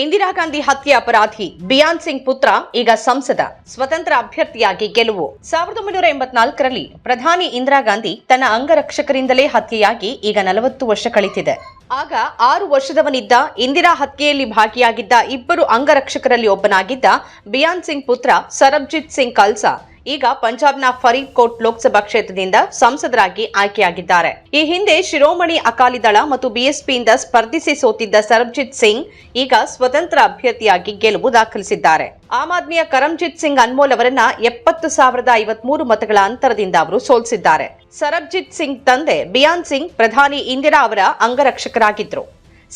ಇಂದಿರಾ ಗಾಂಧಿ ಹತ್ಯೆ ಅಪರಾಧಿ ಬಿಯಾನ್ ಸಿಂಗ್ ಪುತ್ರ, ಈಗ ಸಂಸದ, ಸ್ವತಂತ್ರ ಅಭ್ಯರ್ಥಿಯಾಗಿ ಗೆಲುವು. ಸಾವಿರದ ಒಂಬೈನೂರ ಎಂಬತ್ನಾಲ್ಕರಲ್ಲಿ ಪ್ರಧಾನಿ ಇಂದಿರಾ ಗಾಂಧಿ ತನ್ನ ಅಂಗರಕ್ಷಕರಿಂದಲೇ ಹತ್ಯೆಯಾಗಿ ಈಗ ನಲವತ್ತು ವರ್ಷ ಕಳೀತಿದೆ. ಆಗ ಆರು ವರ್ಷದವನಿದ್ದ ಇಂದಿರಾ ಹತ್ಯೆಯಲ್ಲಿ ಭಾಗಿಯಾಗಿದ್ದ ಇಬ್ಬರು ಅಂಗರಕ್ಷಕರಲ್ಲಿ ಒಬ್ಬನಾಗಿದ್ದ ಬಿಯಾನ್ ಸಿಂಗ್ ಪುತ್ರ, ಸರಬ್ಜಿತ್ ಸಿಂಗ್ ಕಲ್ಸಾ ಈಗ ಪಂಜಾಬ್ನ ಫರೀದ್ ಕೋಟ್ ಲೋಕಸಭಾ ಕ್ಷೇತ್ರದಿಂದ ಸಂಸದರಾಗಿ ಆಯ್ಕೆಯಾಗಿದ್ದಾರೆ. ಈ ಹಿಂದೆ ಶಿರೋಮಣಿ ಅಕಾಲಿ ದಳ ಮತ್ತು ಬಿಎಸ್ಪಿಯಿಂದ ಸ್ಪರ್ಧಿಸಿ ಸೋತಿದ್ದ ಸರಬ್ಜಿತ್ ಸಿಂಗ್ ಈಗ ಸ್ವತಂತ್ರ ಅಭ್ಯರ್ಥಿಯಾಗಿ ಗೆಲುವು ದಾಖಲಿಸಿದ್ದಾರೆ. ಆಮ್ ಆದ್ಮಿಯ ಕರಂಜಿತ್ ಸಿಂಗ್ ಅನ್ಮೋಲ್ ಅವರನ್ನ ಎಪ್ಪತ್ತು ಸಾವಿರದ ಐವತ್ಮೂರು ಮತಗಳ ಅಂತರದಿಂದ ಅವರು ಸೋಲಿಸಿದ್ದಾರೆ. ಸರಬ್ಜಿತ್ ಸಿಂಗ್ ತಂದೆ ಬಿಯಾನ್ ಸಿಂಗ್ ಪ್ರಧಾನಿ ಇಂದಿರಾ ಅವರ ಅಂಗರಕ್ಷಕರಾಗಿದ್ರು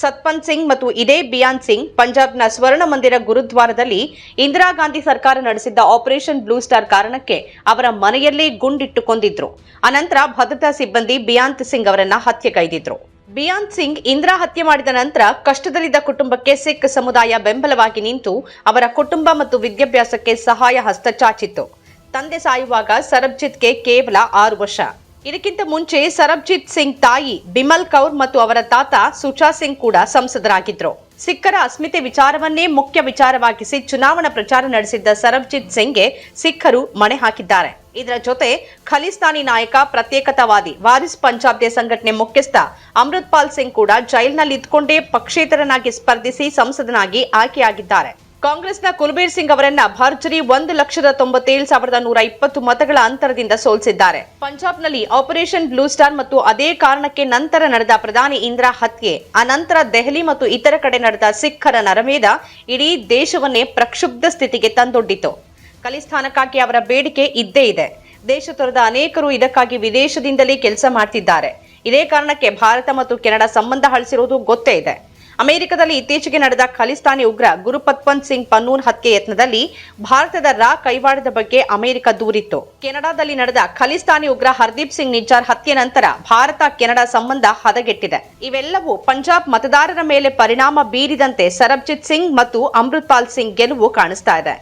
ಸತ್ಪಂತ್ ಸಿಂಗ್ ಮತ್ತು ಇದೇ ಬಿಯಾನ್ ಸಿಂಗ್ ಪಂಜಾಬ್ನ ಸ್ವರ್ಣ ಮಂದಿರ ಗುರುದ್ವಾರದಲ್ಲಿ ಇಂದಿರಾ ಗಾಂಧಿ ಸರ್ಕಾರ ನಡೆಸಿದ್ದ ಆಪರೇಷನ್ ಬ್ಲೂ ಸ್ಟಾರ್ ಕಾರಣಕ್ಕೆ ಅವರ ಮನೆಯಲ್ಲೇ ಗುಂಡಿಟ್ಟುಕೊಂಡಿದ್ರು. ಅನಂತರ ಭದ್ರತಾ ಸಿಬ್ಬಂದಿ ಬಿಯಾಂತ್ ಸಿಂಗ್ ಅವರನ್ನ ಹತ್ಯೆಗೈದಿದ್ರು ಬಿಯಾಂತ್ ಸಿಂಗ್ ಇಂದಿರಾ ಹತ್ಯೆ ಮಾಡಿದ ನಂತರ ಕಷ್ಟದಲ್ಲಿದ್ದ ಕುಟುಂಬಕ್ಕೆ ಸಿಖ್ ಸಮುದಾಯ ಬೆಂಬಲವಾಗಿ ನಿಂತು ಅವರ ಕುಟುಂಬ ಮತ್ತು ವಿದ್ಯಾಭ್ಯಾಸಕ್ಕೆ ಸಹಾಯ ಹಸ್ತ ಚಾಚಿತ್ತು. ತಂದೆ ಸಾಯುವಾಗ ಸರಬ್ಜಿತ್ಗೆ ಕೇವಲ ಆರು ವರ್ಷ. ಇದಕ್ಕಿಂತ ಮುಂಚೆ ಸರಬ್ಜಿತ್ ಸಿಂಗ್ ತಾಯಿ ಬಿಮಲ್ ಕೌರ್ ಮತ್ತು ಅವರ ತಾತ ಸುಚಾ ಸಿಂಗ್ ಕೂಡ ಸಂಸದರಾಗಿದ್ದರು ಸಿಖ್ಖರ ಅಸ್ಮಿತೆ ವಿಚಾರವನ್ನೇ ಮುಖ್ಯ ವಿಚಾರವಾಗಿಸಿ ಚುನಾವಣಾ ಪ್ರಚಾರ ನಡೆಸಿದ್ದ ಸರಬ್ಜಿತ್ ಸಿಂಗ್ಗೆ ಸಿಖ್ಖರು ಮಣೆ ಹಾಕಿದ್ದಾರೆ. ಇದರ ಜೊತೆ ಖಲಿಸ್ತಾನಿ ನಾಯಕ, ಪ್ರತ್ಯೇಕತಾವಾದಿ, ವಾರಿಸ್ ಪಂಜಾಬ್ದೆ ಸಂಘಟನೆ ಮುಖ್ಯಸ್ಥ ಅಮೃತ್ಪಾಲ್ ಸಿಂಗ್ ಕೂಡ ಜೈಲಿನಲ್ಲಿ ಇದ್ಕೊಂಡೇ ಪಕ್ಷೇತರನಾಗಿ ಸ್ಪರ್ಧಿಸಿ ಸಂಸದನಾಗಿ ಆಯ್ಕೆಯಾಗಿದ್ದಾರೆ. ಕಾಂಗ್ರೆಸ್ನ ಕುಲ್ಬೀರ್ ಸಿಂಗ್ ಅವರನ್ನ ಭರ್ಜರಿ ಒಂದು ಲಕ್ಷದ ತೊಂಬತ್ತೇಳು ಸಾವಿರದ ನೂರ ಇಪ್ಪತ್ತು ಮತಗಳ ಅಂತರದಿಂದ ಸೋಲಿಸಿದ್ದಾರೆ. ಪಂಜಾಬ್ನಲ್ಲಿ ಆಪರೇಷನ್ ಬ್ಲೂ ಸ್ಟಾರ್ ಮತ್ತು ಅದೇ ಕಾರಣಕ್ಕೆ ನಂತರ ನಡೆದ ಪ್ರಧಾನಿ ಇಂದಿರಾ ಹತ್ಯೆ, ಅನಂತರ ದೆಹಲಿ ಮತ್ತು ಇತರ ಕಡೆ ನಡೆದ ಸಿಖ್ಖರ ನರಮೇಧ ಇಡೀ ದೇಶವನ್ನೇ ಪ್ರಕ್ಷುಬ್ಧ ಸ್ಥಿತಿಗೆ ತಂದೊಡ್ಡಿತು. ಖಲಿಸ್ತಾನಕ್ಕಾಗಿ ಅವರ ಬೇಡಿಕೆ ಇದ್ದೇ ಇದೆ. ದೇಶ ತೊರೆದ ಅನೇಕರು ಇದಕ್ಕಾಗಿ ವಿದೇಶದಿಂದಲೇ ಕೆಲಸ ಮಾಡ್ತಿದ್ದಾರೆ. ಇದೇ ಕಾರಣಕ್ಕೆ ಭಾರತ ಮತ್ತು ಕೆನಡಾ ಸಂಬಂಧ ಹಳಿಸಿರುವುದು ಗೊತ್ತೇ ಇದೆ. ಅಮೆರಿಕದಲ್ಲಿ ಇತ್ತೀಚೆಗೆ ನಡೆದ ಖಲಿಸ್ತಾನಿ ಉಗ್ರ ಗುರುಪತ್ವಂತ್ ಸಿಂಗ್ ಪನ್ನೂನ್ ಹತ್ಯೆ ಯತ್ನದಲ್ಲಿ ಭಾರತದ ರಾ ಕೈವಾಡದ ಬಗ್ಗೆ ಅಮೆರಿಕ ದೂರಿತ್ತು. ಕೆನಡಾದಲ್ಲಿ ನಡೆದ ಖಲಿಸ್ತಾನಿ ಉಗ್ರ ಹರ್ದೀಪ್ ಸಿಂಗ್ ನಿಜ್ಜಾರ್ ಹತ್ಯೆ ನಂತರ ಭಾರತ ಕೆನಡಾ ಸಂಬಂಧ ಹದಗೆಟ್ಟಿದೆ. ಇವೆಲ್ಲವೂ ಪಂಜಾಬ್ ಮತದಾರರ ಮೇಲೆ ಪರಿಣಾಮ ಬೀರಿದಂತೆ ಸರಬ್ಜಿತ್ ಸಿಂಗ್ ಮತ್ತು ಅಮೃತ್ಪಾಲ್ ಸಿಂಗ್ ಗೆಲುವು ಕಾಣಿಸ್ತಾ ಇದೆ.